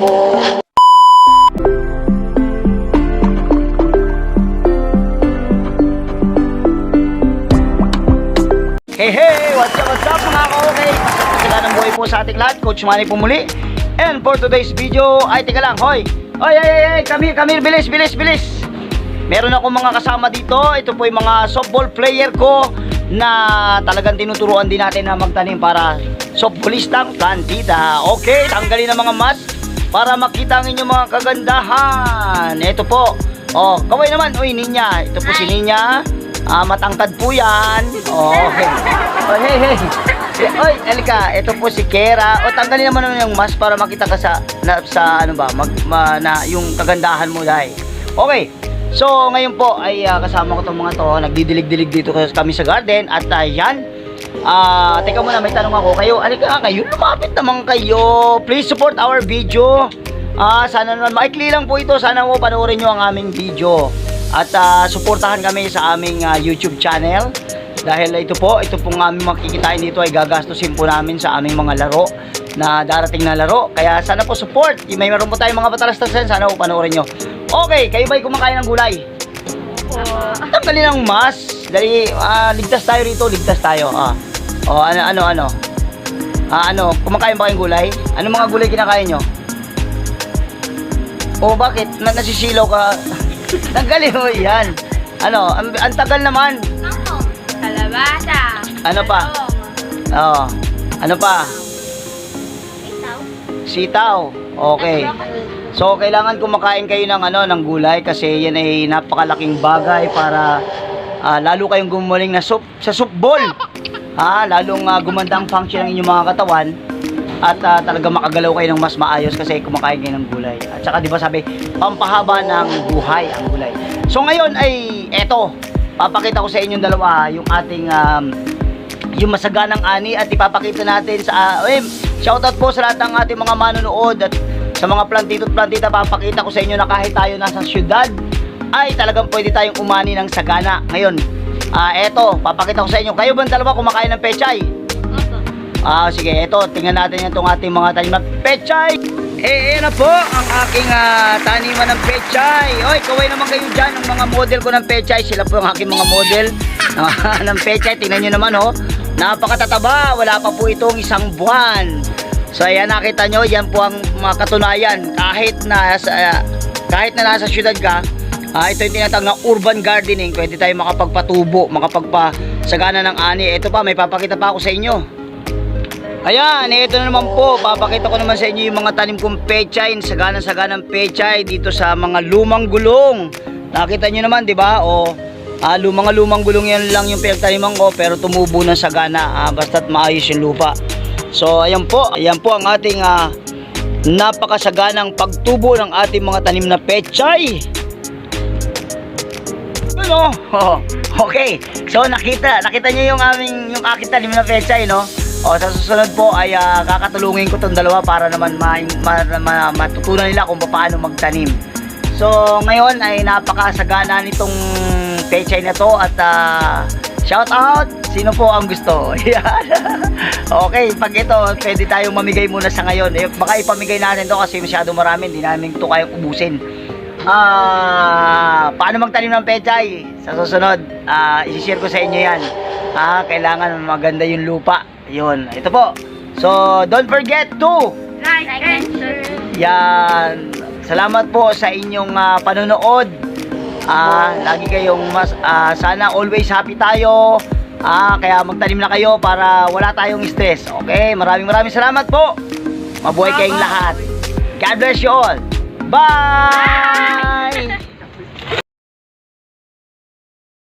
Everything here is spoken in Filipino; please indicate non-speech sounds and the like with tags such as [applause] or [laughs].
Hey, hey! What's up, what's up mga ka-okay? Sila ng buhay po sa ating lahat, Coach Manny po muli. And for today's video, ay tiga lang, hoy! Hoy, ay, ay, ay, come here, come here, bilis, bilis, bilis! Meron ako mga kasama dito, ito po yung mga softball player ko na talagang tinuturuan din natin na magtanim para softballistang plantita. Okay, tanggalin ang mga mask para makita ang inyong mga kagandahan. Ito po. Oh, kaway naman. Uy, Ninya. Ito po si Ninya. Ah, matangkad po yan. Oh, okay. Oh, hey, hey. Oy, Elika, ito po si Kera. O, tanggalin naman naman yung mask para makita ka sa, na, sa ano ba, mag, ma, na, yung kagandahan mo dahil. Okay. So, ngayon po ay ah, kasama ko tong mga to. Nagdidilig-dilig dito kami sa garden. At ah, yan. Ah, teka muna, may tanong ako. Kayo, alika kayo, lumapit naman kayo. Please support our video. Ah, sana naman, maikli lang po ito. Sana mo panoorin nyo ang aming video. At ah, suportahan kami sa aming ah, YouTube channel. Dahil ito po, ito pong aming makikitain dito ay gagastusin po namin sa aming mga laro na darating na laro. Kaya sana po support. May meron po tayong mga batalas-talasan. Sana po panoorin nyo. Okay, kayo ba'y kumakain ng gulay? Tanggalin ang mas. Dali, ah, ligtas tayo rito, ligtas tayo. Ah. Oh, ano, ano, ano? Ah, ano, kumakain ba kayong gulay? Ano mga gulay kinakain nyo? Oh, bakit? Na nasisilaw ka? [laughs] Tanggalin mo yan. Ano, ang, ang tagal naman. Ano? Kalabasa. Ano pa? Oh, ano pa? Itaw. Sitaw. Okay. So, kailangan kumakain kayo ng ano, ng gulay kasi yan ay napakalaking bagay para ah, lalo kayong gumaling na soup, sa soup bowl. Ha, lalong ah, gumanda ang function ng inyong mga katawan at ah, talaga makagalaw kayo ng mas maayos kasi kumakain kayo ng gulay. At saka 'di ba sabi, pampahaba ng buhay ang gulay. So ngayon ay eto, papakita ko sa inyong dalawa yung ating um, yung masaganang ani at ipapakita natin sa uh, eh, shoutout po sa lahat ng ating mga manonood at sa mga plantito at plantita papakita ko sa inyo na kahit tayo nasa syudad ay talagang pwede tayong umani ng sagana ngayon ah eto papakita ko sa inyo kayo ba dalawa kumakain ng pechay ah sige eto tingnan natin itong ating mga tanim na pechay eh, eh na po ang aking ah, taniman ng pechay. Oy, kaway naman kayo dyan, ang mga model ko ng pechay. Sila po ang aking mga model [laughs] ng pechay. Tingnan nyo naman, oh. Napakatataba. Wala pa po itong isang buwan. So, ayan, nakita nyo, yan po ang mga katunayan. Kahit na, sa, kahit na nasa syudad ka, ah, ito yung tinatawag na urban gardening. Pwede tayo makapagpatubo, makapagpasagana ng ani. Ito pa, may papakita pa ako sa inyo. Ayan, ito na naman po. Papakita ko naman sa inyo yung mga tanim kong pechay, sagana-saganang pechay dito sa mga lumang gulong. Nakita nyo naman, di ba? O, ah, lumang lumang gulong yan lang yung pinagtaniman ko, pero tumubo ng sagana, ah, basta't maayos yung lupa. So, ayan po. Ayan po ang ating ah, napakasaganang pagtubo ng ating mga tanim na pechay. Ano? Oh, okay. So nakita, nakita niyo yung aming yung aking tanim na pechay, no? O sa susunod po ay ah, kakatulungin ko tong dalawa para naman ma, ma, ma- matutunan nila kung paano magtanim. So ngayon ay napakasagana nitong pechay na to at ah, shout out sino po ang gusto. [laughs] Okay, pag ito pwede tayong mamigay muna sa ngayon. Eh, baka ipamigay natin to kasi masyado marami, hindi namin to kayang ubusin. Ah, paano magtanim ng pechay? Sa susunod, ah, i-share ko sa inyo 'yan. Ah, kailangan maganda yung lupa. 'Yun. Ito po. So, don't forget to Like and share. yan. Salamat po sa inyong ah, panonood. Ah, lagi kayong mas ah, sana always happy tayo. Ah, kaya magtanim na kayo para wala tayong stress. Okay? Maraming maraming salamat po. Mabuhay kayong lahat. God bless you all. Bye! Bye.